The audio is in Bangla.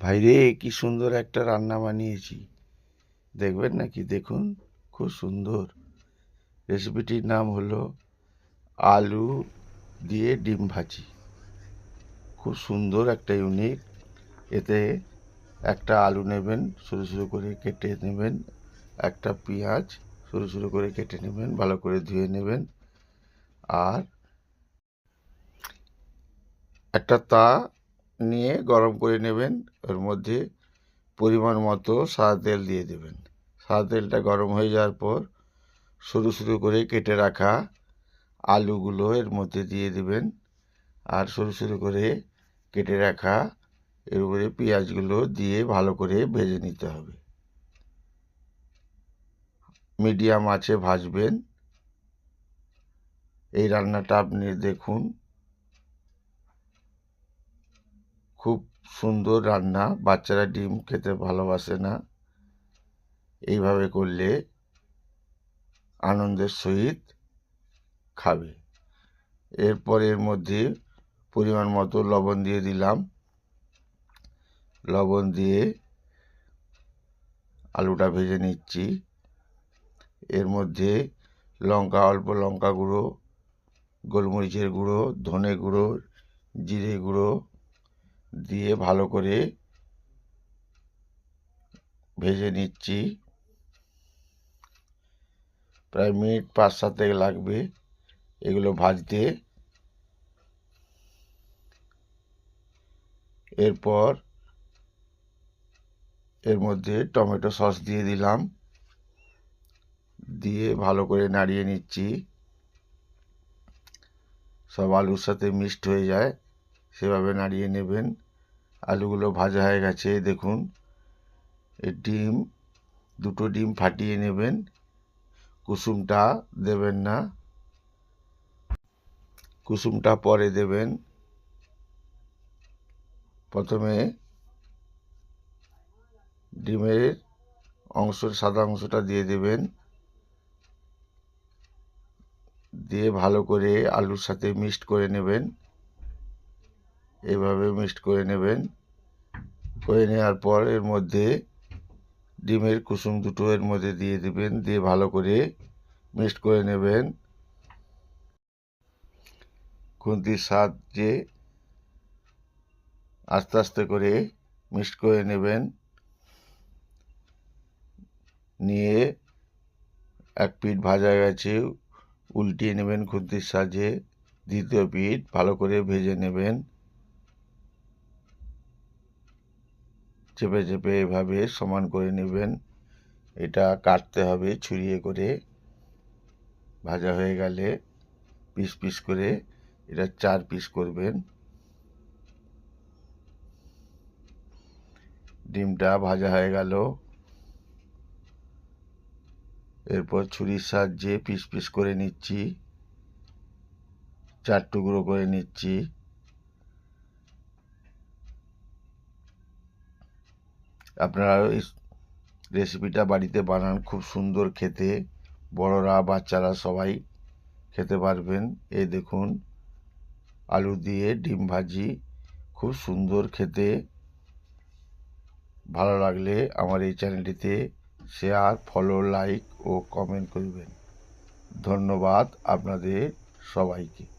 ভাইরে কি সুন্দর একটা রান্না বানিয়েছি। দেখবেন নাকি? দেখুন, খুব সুন্দর। রেসিপিটির নাম হলো আলু দিয়ে ডিম ভাজি। খুব সুন্দর একটা ইউনিক। এতে একটা আলু নেবেন, সরু সরু করে কেটে নেবেন। একটা পেঁয়াজ সরু সরু করে কেটে নেবেন, ভালো করে ধুয়ে নেবেন। আর একটা তা নিয়ে গরম করে নেবেন। ওর মধ্যে পরিমাণ মতো সাদা তেল দিয়ে দেবেন। সাদা তেলটা গরম হয়ে যাওয়ার পর সরু সরু করে কেটে রাখা আলুগুলো এর মধ্যে দিয়ে দেবেন। আর সরু সরু করে কেটে রাখা এর উপরে পেঁয়াজগুলো দিয়ে ভালো করে ভেজে নিতে হবে। মিডিয়াম আঁচে ভাজবেন। এই রান্নাটা আপনি দেখুন। খুব সুন্দর রান্না। বাচ্চারা ডিম খেতে ভালোবাসে না। এইভাবে করলে আনন্দের সহিত খাবে। এরপর এর মধ্যে পরিমাণ মতো লবণ দিয়ে দিলাম। লবণ দিয়ে আলুটা ভেজে নিচ্ছি। এর মধ্যে লঙ্কা, অল্প লঙ্কা গুঁড়ো, গোলমরিচের গুঁড়ো, ধনে গুঁড়ো, জিরে গুঁড়ো দিয়ে ভালো করে ভেজে নিচ্ছি। প্রায় মিনিট পাঁচ সাতেক লাগবে এগুলো ভাজতে। এরপর এর মধ্যে টমেটো সস দিয়ে দিলাম। দিয়ে ভালো করে নাড়িয়ে নিচ্ছি। সব আলুর সাথে মিক্সড হয়ে যায়। সেভাবে নাড়িয়ে নেবেন। আলুগুলো ভাজা হয়ে গেছে, দেখুন। ডিম, দুটো ডিম ফাটিয়ে নেবেন। কুসুমটা দেবেন না। কুসুমটা পরে দেবেন। প্রথমে ডিমের অংশ সাদা অংশটা দিয়ে দেবেন। দিয়ে ভালো করে আলুর সাথে মিক্সড করে নেবেন। এভাবে মিক্সড করে নেবেন। করে নেওয়ার পর এর মধ্যে ডিমের কুসুম দুটো এর মধ্যে দিয়ে দিবেন, দিয়ে ভালো করে মিক্সড করে নেবেন। খুন্তির সাহায্যে আস্তে আস্তে করে মিক্সড করে নেবেন। নিয়ে এক পিঠ ভাজা গেছে, উল্টিয়ে নেবেন খুন্তির সাহায্যে। দ্বিতীয় পিঠ ভালো করে ভেজে নেবেন। চেপে চেপে এভাবে সমান করে নেবেন। এটা কাটতে হবে ছুরিয়ে করে। ভাজা হয়ে গেলে পিস পিস করে এটা চার পিস করবেন। ডিমটা ভাজা হয়ে গেল। এরপর ছুরির সাহায্যে পিস পিস করে নিচ্ছি। চার টুকরো করে নিচ্ছি। আপনারা এই রেসিপিটা বাড়িতে বানান, খুব সুন্দর খেতে। বড়রা, বাচ্চারা সবাই খেতে পারবেন। এই দেখুন, আলু দিয়ে ডিম ভাজি, খুব সুন্দর খেতে। ভালো লাগলে আমার এই চ্যানেলটিতে শেয়ার ফলো লাইক ও কমেন্ট করবেন। ধন্যবাদ আপনাদের সবাইকে।